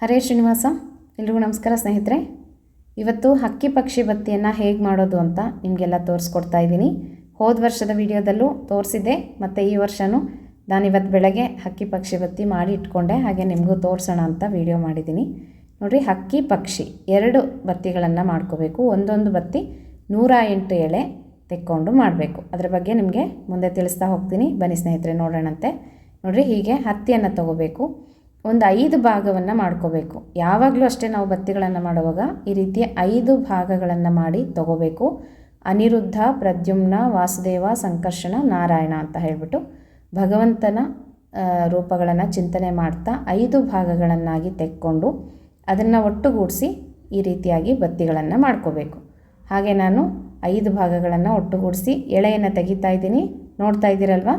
ಹರೇ ಶ್ರೀನಿವಾಸ, ಎಲ್ರಿಗೂ ನಮಸ್ಕಾರ ಸ್ನೇಹಿತರೆ. ಇವತ್ತು ಹಕ್ಕಿ ಪಕ್ಷಿ ಬತ್ತಿಯನ್ನು ಹೇಗೆ ಮಾಡೋದು ಅಂತ ನಿಮಗೆಲ್ಲ ತೋರಿಸ್ಕೊಡ್ತಾ ಇದ್ದೀನಿ. ಹೋದ ವರ್ಷದ ವಿಡಿಯೋದಲ್ಲೂ ತೋರಿಸಿದೆ ಮತ್ತು ಈ ವರ್ಷವೂ ನಾನು ಇವತ್ತು ಬೆಳಗ್ಗೆ ಹಕ್ಕಿ ಪಕ್ಷಿ ಬತ್ತಿ ಮಾಡಿ ಇಟ್ಕೊಂಡೆ, ಹಾಗೆ ನಿಮಗೂ ತೋರಿಸೋಣ ಅಂತ ವಿಡಿಯೋ ಮಾಡಿದ್ದೀನಿ. ನೋಡಿರಿ, ಹಕ್ಕಿ ಪಕ್ಷಿ ಎರಡು ಬತ್ತಿಗಳನ್ನು ಮಾಡ್ಕೋಬೇಕು. ಒಂದೊಂದು ಬತ್ತಿ ನೂರ ಎಂಟು ಎಳೆ ತೆಕ್ಕೊಂಡು ಮಾಡಬೇಕು. ಅದರ ಬಗ್ಗೆ ನಿಮಗೆ ಮುಂದೆ ತಿಳಿಸ್ತಾ ಹೋಗ್ತೀನಿ. ಬನ್ನಿ ಸ್ನೇಹಿತರೆ, ನೋಡೋಣಂತೆ. ನೋಡಿರಿ, ಹೀಗೆ ಹತ್ತಿಯನ್ನು ತಗೋಬೇಕು. ಒಂದು ಐದು ಭಾಗವನ್ನು ಮಾಡ್ಕೋಬೇಕು. ಯಾವಾಗಲೂ ಅಷ್ಟೇ ನಾವು ಬತ್ತಿಗಳನ್ನು ಮಾಡುವಾಗ ಈ ರೀತಿಯ ಐದು ಭಾಗಗಳನ್ನು ಮಾಡಿ ತಗೋಬೇಕು. ಅನಿರುದ್ಧ, ಪ್ರದ್ಯುಮ್ನ, ವಾಸುದೇವ, ಸಂಕರ್ಷಣ, ನಾರಾಯಣ ಅಂತ ಹೇಳಿಬಿಟ್ಟು ಭಗವಂತನ ರೂಪಗಳನ್ನು ಚಿಂತನೆ ಮಾಡ್ತಾ ಐದು ಭಾಗಗಳನ್ನಾಗಿ ತೆಕ್ಕೊಂಡು ಅದನ್ನು ಒಟ್ಟುಗೂಡಿಸಿ ಈ ರೀತಿಯಾಗಿ ಬತ್ತಿಗಳನ್ನು ಮಾಡ್ಕೋಬೇಕು. ಹಾಗೆ ನಾನು ಐದು ಭಾಗಗಳನ್ನು ಒಟ್ಟುಗೂಡಿಸಿ ಎಳೆಯನ್ನು ತೆಗಿತಾ ಇದ್ದೀನಿ. ನೋಡ್ತಾ ಇದ್ದೀರಲ್ವ?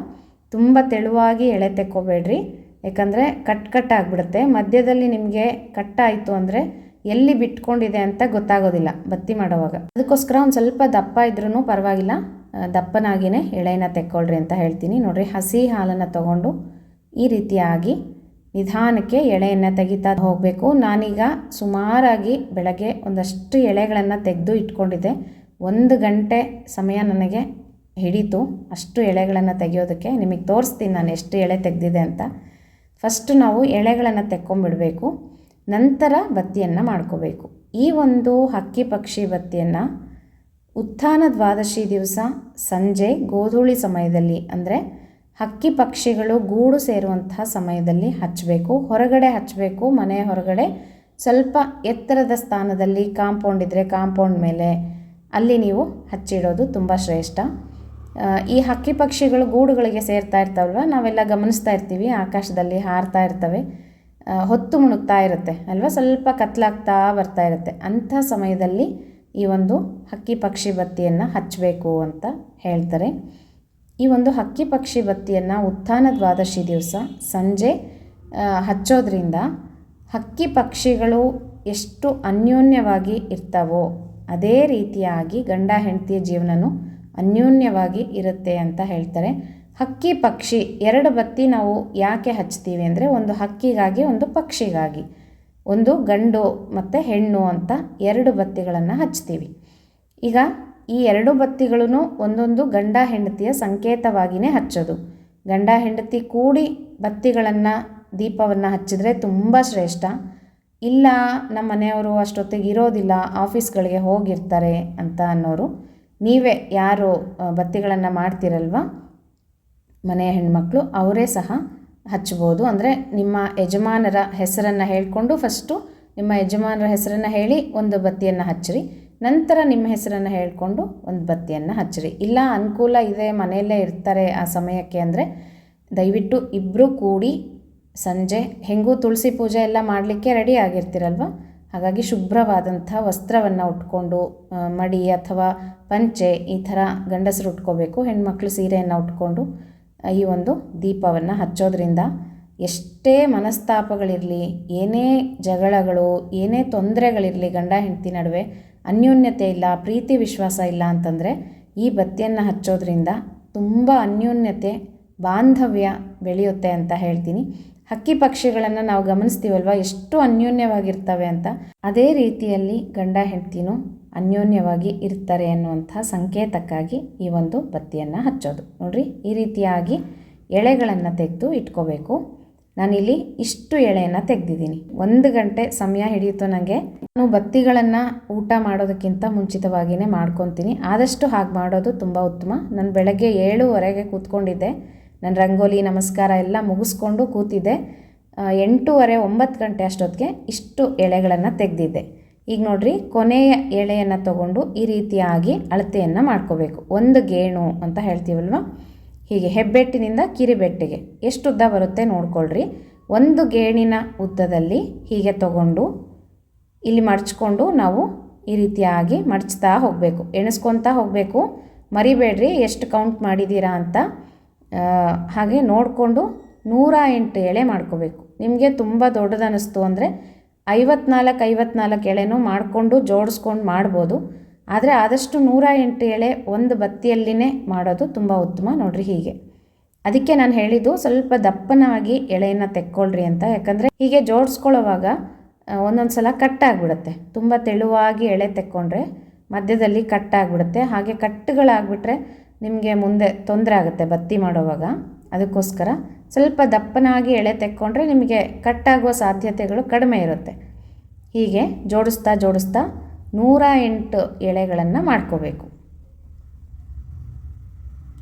ತುಂಬ ತೆಳುವಾಗಿ ಎಳೆ ತೆಕ್ಕೋಬೇಡ್ರಿ. ಯಾಕಂದರೆ ಕಟ್ ಕಟ್ ಆಗಿಬಿಡುತ್ತೆ. ಮಧ್ಯದಲ್ಲಿ ನಿಮಗೆ ಕಟ್ ಆಯಿತು ಅಂದರೆ ಎಲ್ಲಿ ಬಿಟ್ಕೊಂಡಿದೆ ಅಂತ ಗೊತ್ತಾಗೋದಿಲ್ಲ ಬತ್ತಿ ಮಾಡುವಾಗ. ಅದಕ್ಕೋಸ್ಕರ ಒಂದು ಸ್ವಲ್ಪ ದಪ್ಪ ಇದ್ರೂ ಪರವಾಗಿಲ್ಲ. ದಪ್ಪನಾಗಿಯೇ ಎಳೆನ ತೆಕ್ಕೊಳ್ರಿ ಅಂತ ಹೇಳ್ತೀನಿ. ನೋಡಿರಿ, ಹಸಿ ಹಾಲನ್ನು ತಗೊಂಡು ಈ ರೀತಿಯಾಗಿ ನಿಧಾನಕ್ಕೆ ಎಳೆಯನ್ನು ತೆಗಿತಾ ಹೋಗಬೇಕು. ನಾನೀಗ ಸುಮಾರಾಗಿ ಬೆಳಗ್ಗೆ ಒಂದಷ್ಟು ಎಳೆಗಳನ್ನು ತೆಗೆದು ಇಟ್ಕೊಂಡಿದ್ದೆ. ಒಂದು ಗಂಟೆ ಸಮಯ ನನಗೆ ಹಿಡಿತು ಅಷ್ಟು ಎಳೆಗಳನ್ನು ತೆಗೆಯೋದಕ್ಕೆ. ನಿಮಗೆ ತೋರಿಸ್ತೀನಿ ನಾನು ಎಷ್ಟು ಎಳೆ ತೆಗೆದಿದೆ ಅಂತ. ಫಸ್ಟ್ ನಾವು ಎಳೆಗಳನ್ನು ತೆಕ್ಕೊಂಬಿಡಬೇಕು ನಂತರ ಬತ್ತಿಯನ್ನು ಮಾಡ್ಕೋಬೇಕು. ಈ ಒಂದು ಹಕ್ಕಿ ಪಕ್ಷಿ ಬತ್ತಿಯನ್ನು ಉತ್ಥಾನ ದ್ವಾದಶಿ ದಿವಸ ಸಂಜೆ ಗೋಧೂಳಿ ಸಮಯದಲ್ಲಿ, ಅಂದರೆ ಹಕ್ಕಿ ಪಕ್ಷಿಗಳು ಗೂಡು ಸೇರುವಂತಹ ಸಮಯದಲ್ಲಿ ಹಚ್ಚಬೇಕು ಹೊರಗಡೆ ಹಚ್ಚಬೇಕು ಮನೆಯ ಹೊರಗಡೆ ಸ್ವಲ್ಪ ಎತ್ತರದ ಸ್ಥಾನದಲ್ಲಿ ಕಾಂಪೌಂಡ್ ಇದ್ದರೆ ಕಾಂಪೌಂಡ್ ಮೇಲೆ ಅಲ್ಲಿ ನೀವು ಹಚ್ಚಿಡೋದು ತುಂಬ ಶ್ರೇಷ್ಠ. ಈ ಹಕ್ಕಿ ಪಕ್ಷಿಗಳು ಗೂಡುಗಳಿಗೆ ಸೇರ್ತಾ ಇರ್ತಾವಲ್ವ? ನಾವೆಲ್ಲ ಗಮನಿಸ್ತಾ ಇರ್ತೀವಿ, ಆಕಾಶದಲ್ಲಿ ಹಾರ್ತಾ ಇರ್ತವೆ. ಹೊತ್ತು ಮುಣುಗ್ತಾ ಇರುತ್ತೆ, ಅಲ್ವಾ? ಸ್ವಲ್ಪ ಕತ್ಲಾಗ್ತಾ ಬರ್ತಾ ಇರುತ್ತೆ. ಅಂಥ ಸಮಯದಲ್ಲಿ ಈ ಒಂದು ಹಕ್ಕಿ ಪಕ್ಷಿ ಬತ್ತಿಯನ್ನು ಹಚ್ಚಬೇಕು ಅಂತ ಹೇಳ್ತಾರೆ. ಈ ಒಂದು ಹಕ್ಕಿ ಪಕ್ಷಿ ಬತ್ತಿಯನ್ನು ಉತ್ಥಾನ ದ್ವಾದಶಿ ದಿವಸ ಸಂಜೆ ಹಚ್ಚೋದ್ರಿಂದ ಹಕ್ಕಿ ಪಕ್ಷಿಗಳು ಎಷ್ಟು ಅನ್ಯೋನ್ಯವಾಗಿ ಇರ್ತಾವೋ, ಅದೇ ರೀತಿಯಾಗಿ ಗಂಡ ಹೆಂಡತಿಯ ಜೀವನನೂ ಅನ್ಯೋನ್ಯವಾಗಿ ಇರುತ್ತೆ ಅಂತ ಹೇಳ್ತಾರೆ. ಹಕ್ಕಿ ಪಕ್ಷಿ, ಎರಡು ಬತ್ತಿ ನಾವು ಯಾಕೆ ಹಚ್ತೀವಿ ಅಂದರೆ ಒಂದು ಹಕ್ಕಿಗಾಗಿ, ಒಂದು ಪಕ್ಷಿಗಾಗಿ. ಒಂದು ಗಂಡು ಮತ್ತು ಹೆಣ್ಣು ಅಂತ ಎರಡು ಬತ್ತಿಗಳನ್ನು ಹಚ್ತೀವಿ. ಈಗ ಈ ಎರಡು ಬತ್ತಿಗಳೂ ಒಂದೊಂದು ಗಂಡ ಹೆಂಡತಿಯ ಸಂಕೇತವಾಗಿಯೇ ಹಚ್ಚೋದು. ಗಂಡ ಹೆಂಡತಿ ಕೂಡಿ ಬತ್ತಿಗಳನ್ನು, ದೀಪವನ್ನು ಹಚ್ಚಿದ್ರೆ ತುಂಬ ಶ್ರೇಷ್ಠ. ಇಲ್ಲ ನಮ್ಮ ಮನೆಯವರು ಅಷ್ಟೊತ್ತಿಗೆ ಇರೋದಿಲ್ಲ, ಆಫೀಸ್ಗಳಿಗೆ ಹೋಗಿರ್ತಾರೆ ಅಂತ ಅನ್ನೋರು. ನೀವೇ ಯಾರು ಬತ್ತಿಗಳನ್ನು ಮಾಡ್ತಿರಲ್ವ? ಮನೆಯ ಹೆಣ್ಮಕ್ಳು, ಅವರೇ ಸಹ ಹಚ್ಬೋದು ಅಂದರೆ ನಿಮ್ಮ ಯಜಮಾನರ ಹೆಸರನ್ನು ಹೇಳಿಕೊಂಡು ಫಸ್ಟು ನಿಮ್ಮ ಯಜಮಾನರ ಹೆಸರನ್ನು ಹೇಳಿ ಒಂದು ಬತ್ತಿಯನ್ನು ಹಚ್ಚಿರಿ. ನಂತರ ನಿಮ್ಮ ಹೆಸರನ್ನು ಹೇಳಿಕೊಂಡು ಒಂದು ಬತ್ತಿಯನ್ನು ಹಚ್ಚಿರಿ. ಇಲ್ಲ, ಅನುಕೂಲ ಇದೆ, ಮನೆಯಲ್ಲೇ ಇರ್ತಾರೆ ಆ ಸಮಯಕ್ಕೆ ಅಂದರೆ ದಯವಿಟ್ಟು ಇಬ್ಬರೂ ಕೂಡಿ ಸಂಜೆ, ಹೆಂಗೂ ತುಳಸಿ ಪೂಜೆ ಎಲ್ಲ ಮಾಡಲಿಕ್ಕೆ ರೆಡಿ ಆಗಿರ್ತೀರಲ್ವ? ಹಾಗಾಗಿ ಶುಭ್ರವಾದಂಥ ವಸ್ತ್ರವನ್ನು ಉಟ್ಕೊಂಡು ಮಡಿ ಅಥವಾ ಪಂಚೆ ಈ ಥರ ಗಂಡಸರು ಉಟ್ಕೋಬೇಕು, ಹೆಣ್ಮಕ್ಳು ಸೀರೆಯನ್ನು ಉಟ್ಕೊಂಡು ಈ ಒಂದು ದೀಪವನ್ನು ಹಚ್ಚೋದ್ರಿಂದ ಎಷ್ಟೇ ಮನಸ್ತಾಪಗಳಿರಲಿ, ಏನೇ ಜಗಳಗಳು, ಏನೇ ತೊಂದರೆಗಳಿರಲಿ ಗಂಡ ಹೆಂಡತಿ ನಡುವೆ, ಅನ್ಯೋನ್ಯತೆ ಇಲ್ಲ, ಪ್ರೀತಿ ವಿಶ್ವಾಸ ಇಲ್ಲ ಅಂತಂದರೆ ಈ ಬತ್ತಿಯನ್ನು ಹಚ್ಚೋದ್ರಿಂದ ತುಂಬ ಅನ್ಯೋನ್ಯತೆ, ಬಾಂಧವ್ಯ ಬೆಳೆಯುತ್ತೆ ಅಂತ ಹೇಳ್ತೀನಿ. ಹಕ್ಕಿ ಪಕ್ಷಿಗಳನ್ನು ನಾವು ಗಮನಿಸ್ತೀವಲ್ವ? ಎಷ್ಟು ಅನ್ಯೋನ್ಯವಾಗಿರ್ತವೆ ಅಂತ. ಅದೇ ರೀತಿಯಲ್ಲಿ ಗಂಡ ಹೆಂಡ್ತಿನೂ ಅನ್ಯೋನ್ಯವಾಗಿ ಇರ್ತಾರೆ ಅನ್ನುವಂಥ ಸಂಕೇತಕ್ಕಾಗಿ ಈ ಒಂದು ಬತ್ತಿಯನ್ನು ಹಚ್ಚೋದು. ನೋಡಿರಿ, ಈ ರೀತಿಯಾಗಿ ಎಳೆಗಳನ್ನು ತೆಗೆದು ಇಟ್ಕೋಬೇಕು. ನಾನಿಲ್ಲಿ ಇಷ್ಟು ಎಳೆಯನ್ನು ತೆಗೆದಿದ್ದೀನಿ. ಒಂದು ಗಂಟೆ ಸಮಯ ಹಿಡಿಯಿತು ನನಗೆ ನಾನು ಬತ್ತಿಗಳನ್ನು ಊಟ ಮಾಡೋದಕ್ಕಿಂತ ಮುಂಚಿತವಾಗಿಯೇ ಮಾಡ್ಕೊತೀನಿ. ಆದಷ್ಟು ಹಾಗೆ ಮಾಡೋದು ತುಂಬ ಉತ್ತಮ. ನಾನು ಬೆಳಗ್ಗೆ ಏಳುವರೆಗೆ ಕೂತ್ಕೊಂಡಿದ್ದೆ. ನಾನು ರಂಗೋಲಿ, ನಮಸ್ಕಾರ ಎಲ್ಲ ಮುಗಿಸ್ಕೊಂಡು ಕೂತಿದ್ದೆ. ಎಂಟೂವರೆ, ಒಂಬತ್ತು ಗಂಟೆ ಅಷ್ಟೊತ್ತಿಗೆ ಇಷ್ಟು ಎಳೆಗಳನ್ನು ತೆಗೆದಿದ್ದೆ. ಈಗ ನೋಡಿರಿ, ಕೊನೆಯ ಎಳೆಯನ್ನು ತಗೊಂಡು ಈ ರೀತಿಯಾಗಿ ಅಳತೆಯನ್ನು ಮಾಡ್ಕೋಬೇಕು. ಒಂದು ಗೇಣು ಅಂತ ಹೇಳ್ತೀವಲ್ವ? ಹೀಗೆ ಹೆಬ್ಬೆಟ್ಟಿನಿಂದ ಕಿರಿಬೆಟ್ಟಿಗೆ. ಎಷ್ಟು ಉದ್ದ ಬರುತ್ತೆ ನೋಡ್ಕೊಳ್ರಿ. ಒಂದು ಗೇಣಿನ ಉದ್ದದಲ್ಲಿ ಹೀಗೆ ತಗೊಂಡು ಇಲ್ಲಿ ಮಡ್ಚ್ಕೊಂಡು ನಾವು ಈ ರೀತಿಯಾಗಿ ಮಡ್ಚ್ತಾ ಹೋಗಬೇಕು. ಎಣಿಸ್ಕೊತಾ ಹೋಗಬೇಕು. ಮರಿಬೇಡ್ರಿ, ಎಷ್ಟು ಕೌಂಟ್ ಮಾಡಿದ್ದೀರಾ ಅಂತ. ಹಾಗೆ ನೋಡಿಕೊಂಡು ನೂರ ಎಂಟು ಎಳೆ ಮಾಡ್ಕೋಬೇಕು. ನಿಮಗೆ ತುಂಬ ದೊಡ್ಡದು ಅನ್ನಿಸ್ತು ಅಂದರೆ ಐವತ್ನಾಲ್ಕು ಐವತ್ನಾಲ್ಕು ಎಳೆನೂ ಮಾಡಿಕೊಂಡು ಜೋಡಿಸ್ಕೊಂಡು ಮಾಡ್ಬೋದು. ಆದರೆ ಆದಷ್ಟು ನೂರ ಎಂಟು ಎಳೆ ಒಂದು ಬತ್ತಿಯಲ್ಲಿನೇ ಮಾಡೋದು ತುಂಬ ಉತ್ತಮ ನೋಡ್ರಿ ಹೀಗೆ. ಅದಕ್ಕೆ ನಾನು ಹೇಳಿದ್ದು ಸ್ವಲ್ಪ ದಪ್ಪನಾಗಿ ಎಳೆಯನ್ನು ತೆಕ್ಕೊಳ್ರಿ ಅಂತ. ಯಾಕಂದರೆ ಹೀಗೆ ಜೋಡಿಸ್ಕೊಳ್ಳೋವಾಗ ಒಂದೊಂದು ಸಲ ಕಟ್ಟಾಗ್ಬಿಡುತ್ತೆ ತುಂಬ ತೆಳುವಾಗಿ ಎಳೆ ತೆಕ್ಕೊಂಡ್ರೆ ಮಧ್ಯದಲ್ಲಿ ಕಟ್ಟಾಗ್ಬಿಡುತ್ತೆ ಹಾಗೆ ಕಟ್ಟುಗಳಾಗ್ಬಿಟ್ರೆ ನಿಮಗೆ ಮುಂದೆ ತೊಂದರೆ ಆಗುತ್ತೆ ಬತ್ತಿ ಮಾಡೋವಾಗ, ಅದಕ್ಕೋಸ್ಕರ ಸ್ವಲ್ಪ ದಪ್ಪನಾಗಿ ಎಳೆ ತೆಕ್ಕೊಂಡ್ರೆ ನಿಮಗೆ ಕಟ್ಟಾಗುವ ಸಾಧ್ಯತೆಗಳು ಕಡಿಮೆ ಇರುತ್ತೆ. ಹೀಗೆ ಜೋಡಿಸ್ತಾ ಜೋಡಿಸ್ತಾ ನೂರ ಎಂಟು ಎಳೆಗಳನ್ನು ಮಾಡ್ಕೋಬೇಕು.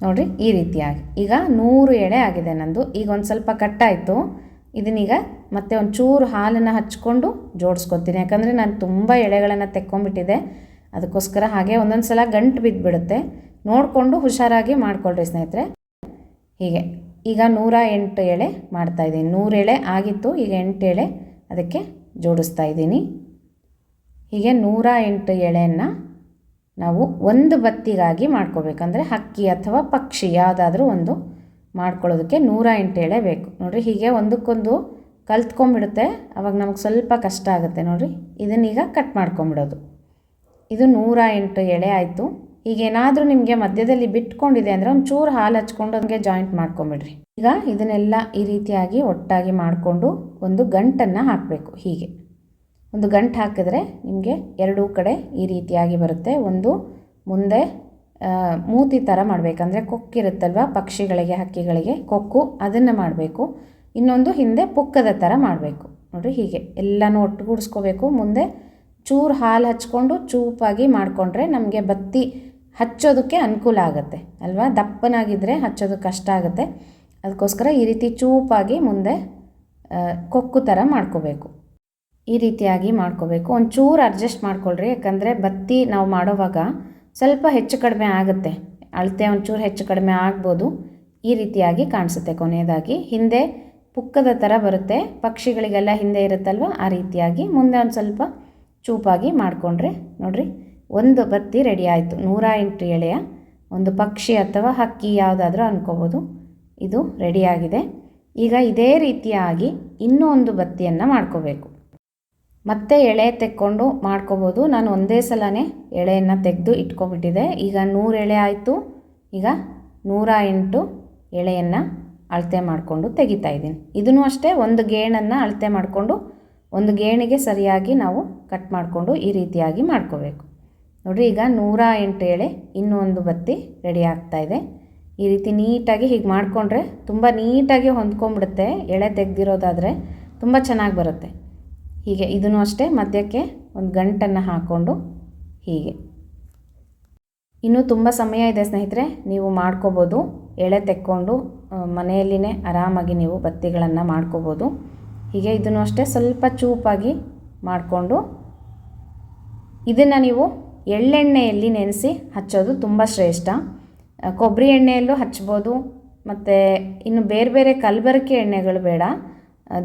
ನೋಡಿರಿ, ಈ ರೀತಿಯಾಗಿ. ಈಗ ನೂರು ಎಳೆ ಆಗಿದೆ ನಂದು. ಈಗ ಒಂದು ಸ್ವಲ್ಪ ಕಟ್ಟಾಯಿತು. ಇದನ್ನೀಗ ಮತ್ತೆ ಒಂದು ಚೂರು ಹಾಲನ್ನು ಹಚ್ಕೊಂಡು ಜೋಡಿಸ್ಕೊತೀನಿ. ಯಾಕಂದರೆ ನಾನು ತುಂಬ ಎಳೆಗಳನ್ನು ತೆಕ್ಕೊಂಬಿಟ್ಟಿದೆ ಅದಕ್ಕೋಸ್ಕರ ಹಾಗೆ ಒಂದೊಂದು ಸಲ ಗಂಟು ಬಿದ್ದುಬಿಡುತ್ತೆ ನೋಡಿಕೊಂಡು ಹುಷಾರಾಗಿ ಮಾಡ್ಕೊಳ್ರಿ ಸ್ನೇಹಿತರೆ. ಹೀಗೆ, ಈಗ ನೂರ ಎಂಟು ಎಳೆ ಮಾಡ್ತಾಯಿದ್ದೀನಿ ನೂರು ಎಳೆ ಆಗಿತ್ತು, ಈಗ ಎಂಟು ಎಳೆ ಅದಕ್ಕೆ ಜೋಡಿಸ್ತಾ ಇದ್ದೀನಿ. ಹೀಗೆ ನೂರ ಎಂಟು ಎಳೆಯನ್ನು ನಾವು ಒಂದು ಬತ್ತಿಗಾಗಿ ಮಾಡ್ಕೋಬೇಕಂದ್ರೆ ಹಕ್ಕಿ ಅಥವಾ ಪಕ್ಷಿ, ಯಾವುದಾದ್ರೂ ಒಂದು ಮಾಡ್ಕೊಳ್ಳೋದಕ್ಕೆ ನೂರ ಎಂಟು ಎಳೆ ಬೇಕು. ನೋಡಿರಿ, ಹೀಗೆ ಒಂದಕ್ಕೊಂದು ಕಲ್ತ್ಕೊಂಬಿಡುತ್ತೆ ಅವಾಗ ನಮಗೆ ಸ್ವಲ್ಪ ಕಷ್ಟ ಆಗುತ್ತೆ ನೋಡಿರಿ. ಇದನ್ನೀಗ ಕಟ್ ಮಾಡ್ಕೊಂಬಿಡೋದು ಇದು ನೂರ ಎಂಟು ಎಳೆ ಆಯಿತು. ಈಗೇನಾದರೂ ನಿಮಗೆ ಮಧ್ಯದಲ್ಲಿ ಬಿಟ್ಕೊಂಡಿದೆ ಅಂದರೆ ಒಂದು ಚೂರು ಹಾಲು ಹಚ್ಕೊಂಡು ಹಂಗೆ ಜಾಯಿಂಟ್ ಮಾಡ್ಕೊಂಬಿಡ್ರಿ. ಈಗ ಇದನ್ನೆಲ್ಲ ಈ ರೀತಿಯಾಗಿ ಒಟ್ಟಾಗಿ ಮಾಡಿಕೊಂಡು ಒಂದು ಗಂಟನ್ನು ಹಾಕಬೇಕು ಹೀಗೆ. ಒಂದು ಗಂಟು ಹಾಕಿದ್ರೆ ನಿಮಗೆ ಎರಡೂ ಕಡೆ ಈ ರೀತಿಯಾಗಿ ಬರುತ್ತೆ. ಒಂದು ಮುಂದೆ ಮೂತಿ ಥರ ಮಾಡಬೇಕಂದ್ರೆ ಕೊಕ್ಕಿರುತ್ತಲ್ವ ಪಕ್ಷಿಗಳಿಗೆ, ಹಕ್ಕಿಗಳಿಗೆ ಕೊಕ್ಕು ಅದನ್ನು ಮಾಡಬೇಕು. ಇನ್ನೊಂದು ಹಿಂದೆ ಪುಕ್ಕದ ಥರ ಮಾಡಬೇಕು. ನೋಡಿರಿ ಹೀಗೆ ಎಲ್ಲನೂ ಒಟ್ಟುಗೂಡಿಸ್ಕೋಬೇಕು. ಮುಂದೆ ಚೂರು ಹಾಲು ಹಚ್ಕೊಂಡು ಚೂಪಾಗಿ ಮಾಡಿಕೊಂಡ್ರೆ ನಮಗೆ ಬತ್ತಿ ಹಚ್ಚೋದಕ್ಕೆ ಅನುಕೂಲ ಆಗುತ್ತೆ, ಅಲ್ವಾ? ದಪ್ಪನಾಗಿದ್ದರೆ ಹಚ್ಚೋದಕ್ಕೆ ಕಷ್ಟ ಆಗುತ್ತೆ. ಅದಕ್ಕೋಸ್ಕರ ಈ ರೀತಿ ಚೂಪಾಗಿ ಮುಂದೆ ಕೊಕ್ಕು ಥರ ಮಾಡ್ಕೋಬೇಕು. ಈ ರೀತಿಯಾಗಿ ಮಾಡ್ಕೋಬೇಕು. ಒಂಚೂರು ಅಡ್ಜಸ್ಟ್ ಮಾಡ್ಕೊಳ್ರಿ. ಯಾಕಂದರೆ ಬತ್ತಿ ನಾವು ಮಾಡೋವಾಗ ಸ್ವಲ್ಪ ಹೆಚ್ಚು ಕಡಿಮೆ ಆಗುತ್ತೆ. ಅಳತೆ ಒಂಚೂರು ಹೆಚ್ಚು ಕಡಿಮೆ ಆಗ್ಬೋದು. ಈ ರೀತಿಯಾಗಿ ಕಾಣಿಸುತ್ತೆ ಕೊನೆಯದಾಗಿ. ಹಿಂದೆ ಪುಕ್ಕದ ಥರ ಬರುತ್ತೆ. ಪಕ್ಷಿಗಳಿಗೆಲ್ಲ ಹಿಂದೆ ಇರುತ್ತಲ್ವ? ಆ ರೀತಿಯಾಗಿ ಮುಂದೆ ಒಂದು ಸ್ವಲ್ಪ ಚೂಪಾಗಿ ಮಾಡಿಕೊಂಡ್ರೆ, ನೋಡಿರಿ. ಒಂದು ಬತ್ತಿ ರೆಡಿ ಆಯಿತು. ನೂರ ಎಂಟು ಎಳೆಯ ಒಂದು ಪಕ್ಷಿ ಅಥವಾ ಹಕ್ಕಿ ಯಾವುದಾದ್ರೂ ಅಂದ್ಕೋಬೋದು ಇದು ರೆಡಿಯಾಗಿದೆ ಈಗ ಇದೇ ರೀತಿಯಾಗಿ ಇನ್ನೂ ಒಂದು ಬತ್ತಿಯನ್ನು ಮಾಡ್ಕೋಬೇಕು. ಮತ್ತೆ ಎಳೆ ತೆಕ್ಕೊಂಡು ಮಾಡ್ಕೋಬೋದು. ನಾನು ಒಂದೇ ಸಲನೇ ಎಳೆಯನ್ನು ತೆಗೆದು ಇಟ್ಕೊಬಿಟ್ಟಿದೆ. ಈಗ ನೂರು ಎಳೆ ಆಯಿತು. ಈಗ ನೂರ ಎಂಟು ಎಳೆಯನ್ನು ಅಳತೆ ಮಾಡಿಕೊಂಡು ತೆಗಿತಾ ಇದ್ದೀನಿ. ಇದನ್ನು ಅಷ್ಟೇ ಒಂದು ಗೇಣನ್ನು ಅಳತೆ ಮಾಡಿಕೊಂಡು ಒಂದು ಗೇಣಿಗೆ ಸರಿಯಾಗಿ ನಾವು ಕಟ್ ಮಾಡಿಕೊಂಡು ಈ ರೀತಿಯಾಗಿ ಮಾಡ್ಕೋಬೇಕು. ನೋಡಿರಿ, ಈಗ ನೂರ ಎಂಟು ಎಳೆ ಇನ್ನೂ ಒಂದು ಬತ್ತಿ ರೆಡಿ ಆಗ್ತಾ ಇದೆ. ಈ ರೀತಿ ನೀಟಾಗಿ ಹೀಗೆ ಮಾಡಿಕೊಂಡ್ರೆ ತುಂಬ ನೀಟಾಗಿ ಹೊಂದ್ಕೊಂಡ್ಬಿಡುತ್ತೆ ಎಳೆ ತೆಗೆದಿರೋದಾದರೆ ತುಂಬ ಚೆನ್ನಾಗಿ ಬರುತ್ತೆ. ಹೀಗೆ ಇದನ್ನು ಅಷ್ಟೇ ಮಧ್ಯಕ್ಕೆ ಒಂದು ಗಂಟನ್ನು ಹಾಕ್ಕೊಂಡು ಹೀಗೆ. ಇನ್ನೂ ತುಂಬ ಸಮಯ ಇದೆ ಸ್ನೇಹಿತರೆ, ನೀವು ಮಾಡ್ಕೋಬೋದು. ಎಳೆ ತೆಕ್ಕೊಂಡು ಮನೆಯಲ್ಲಿನೇ ಆರಾಮಾಗಿ ನೀವು ಬತ್ತಿಗಳನ್ನು ಮಾಡ್ಕೋಬೋದು. ಹೀಗೆ ಇದನ್ನು ಅಷ್ಟೇ ಸ್ವಲ್ಪ ಚೂಪಾಗಿ ಮಾಡಿಕೊಂಡು ಇದನ್ನು ನೀವು ಎಳ್ಳೆಣ್ಣೆಯಲ್ಲಿ ನೆನೆಸಿ ಹಚ್ಚೋದು ತುಂಬ ಶ್ರೇಷ್ಠ. ಕೊಬ್ಬರಿ ಎಣ್ಣೆಯಲ್ಲೂ ಹಚ್ಬೋದು, ಮತ್ತು ಇನ್ನು ಬೇರೆ ಬೇರೆ ಕಲಬೆರಕೆ ಎಣ್ಣೆಗಳು ಬೇಡ.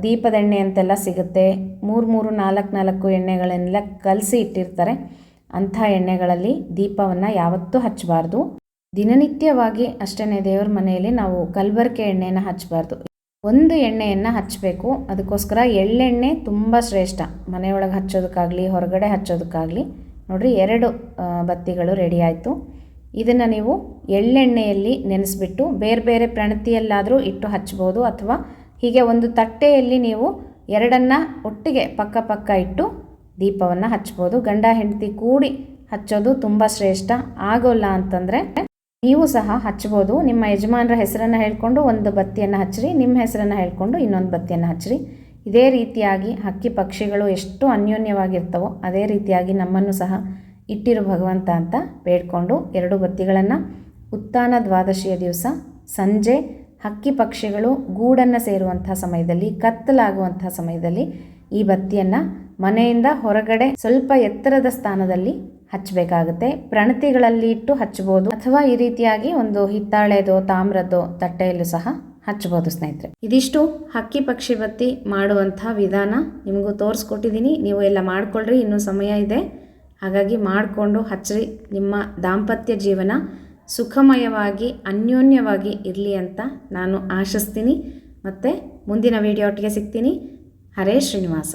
ದೀಪದ ಎಣ್ಣೆ ಅಂತೆಲ್ಲ ಸಿಗುತ್ತೆ. ಮೂರು ಮೂರು, ನಾಲ್ಕು ನಾಲ್ಕು ಎಣ್ಣೆಗಳನ್ನೆಲ್ಲ ಕಲಸಿ ಇಟ್ಟಿರ್ತಾರೆ. ಅಂಥ ಎಣ್ಣೆಗಳಲ್ಲಿ ದೀಪವನ್ನು ಯಾವತ್ತೂ ಹಚ್ಚಬಾರ್ದು. ದಿನನಿತ್ಯವಾಗಿ ಅಷ್ಟೇ ದೇವ್ರ ಮನೆಯಲ್ಲಿ ನಾವು ಕಲಬೆರಕೆ ಎಣ್ಣೆನ ಹಚ್ಚಬಾರ್ದು. ಒಂದು ಎಣ್ಣೆಯನ್ನು ಹಚ್ಚಬೇಕು. ಅದಕ್ಕೋಸ್ಕರ ಎಳ್ಳೆಣ್ಣೆ ತುಂಬ ಶ್ರೇಷ್ಠ. ಮನೆಯೊಳಗೆ ಹಚ್ಚೋದಕ್ಕಾಗಲಿ, ಹೊರಗಡೆ ಹಚ್ಚೋದಕ್ಕಾಗಲಿ. ನೋಡಿರಿ ಎರಡು ಬತ್ತಿಗಳು ರೆಡಿ ಆಯಿತು. ಇದನ್ನು ನೀವು ಎಳ್ಳೆಣ್ಣೆಯಲ್ಲಿ ನೆನೆಸ್ಬಿಟ್ಟು ಬೇರೆ ಬೇರೆ ಪ್ರಣತಿಯಲ್ಲಾದರೂ ಇಟ್ಟು ಹಚ್ಬೋದು ಅಥವಾ ಹೀಗೆ ಒಂದು ತಟ್ಟೆಯಲ್ಲಿ ನೀವು ಎರಡನ್ನು ಒಟ್ಟಿಗೆ ಪಕ್ಕ ಪಕ್ಕ ಇಟ್ಟು ದೀಪವನ್ನು ಹಚ್ಬೋದು. ಗಂಡ, ಹೆಂಡತಿ ಕೂಡಿ ಹಚ್ಚೋದು ತುಂಬ ಶ್ರೇಷ್ಠ. ಆಗೋಲ್ಲ ಅಂತಂದರೆ ನೀವು ಸಹ ಹಚ್ಬೋದು. ನಿಮ್ಮ ಯಜಮಾನರ ಹೆಸರನ್ನು ಹೇಳ್ಕೊಂಡು ಒಂದು ಬತ್ತಿಯನ್ನು ಹಚ್ಚಿರಿ, ನಿಮ್ಮ ಹೆಸರನ್ನು ಹೇಳ್ಕೊಂಡು ಇನ್ನೊಂದು ಬತ್ತಿಯನ್ನು ಹಚ್ಚಿರಿ. ಇದೇ ರೀತಿಯಾಗಿ ಹಕ್ಕಿ ಪಕ್ಷಿಗಳು ಎಷ್ಟು ಅನ್ಯೋನ್ಯವಾಗಿರ್ತವೋ ಅದೇ ರೀತಿಯಾಗಿ ನಮ್ಮನ್ನು ಸಹ ಇಟ್ಟಿರು ಭಗವಂತ ಅಂತ ಬೇಡ್ಕೊಂಡು ಎರಡು ಬತ್ತಿಗಳನ್ನು ಉತ್ಥಾನ ದ್ವಾದಶಿಯ ದಿವಸ ಸಂಜೆ ಹಕ್ಕಿ ಪಕ್ಷಿಗಳು ಗೂಡನ್ನು ಸೇರುವಂಥ ಸಮಯದಲ್ಲಿ ಕತ್ತಲಾಗುವಂಥ ಸಮಯದಲ್ಲಿ ಈ ಬತ್ತಿಯನ್ನು ಮನೆಯಿಂದ ಹೊರಗಡೆ ಸ್ವಲ್ಪ ಎತ್ತರದ ಸ್ಥಾನದಲ್ಲಿ ಹಚ್ಚಬೇಕಾಗುತ್ತೆ. ಪ್ರಣತಿಗಳಲ್ಲಿ ಇಟ್ಟು ಹಚ್ಬೋದು ಅಥವಾ ಈ ರೀತಿಯಾಗಿ ಒಂದು ಹಿತ್ತಾಳೆದೋ ತಾಮ್ರದ್ದೋ ತಟ್ಟೆಯಲ್ಲೂ ಸಹ ಹಚ್ಬೋದು ಸ್ನೇಹಿತರೆ. ಇದಿಷ್ಟು ಹಕ್ಕಿ ಪಕ್ಷಿ ಬತ್ತಿ ಮಾಡುವಂಥ ವಿಧಾನ ನಿಮಗೂ ತೋರಿಸ್ಕೊಟ್ಟಿದ್ದೀನಿ. ನೀವು ಎಲ್ಲ ಮಾಡ್ಕೊಳ್ರಿ, ಇನ್ನೂ ಸಮಯ ಇದೆ. ಹಾಗಾಗಿ ಮಾಡಿಕೊಂಡು ಹಚ್ಚಿರಿ ನಿಮ್ಮ ದಾಂಪತ್ಯ ಜೀವನ ಸುಖಮಯವಾಗಿ, ಅನ್ಯೋನ್ಯವಾಗಿ ಇರಲಿ ಅಂತ ನಾನು ಆಶಿಸ್ತೀನಿ. ಮತ್ತು ಮುಂದಿನ ವಿಡಿಯೋ ಒಟ್ಟಿಗೆ ಸಿಗ್ತೀನಿ. ಹರೇ ಶ್ರೀನಿವಾಸ.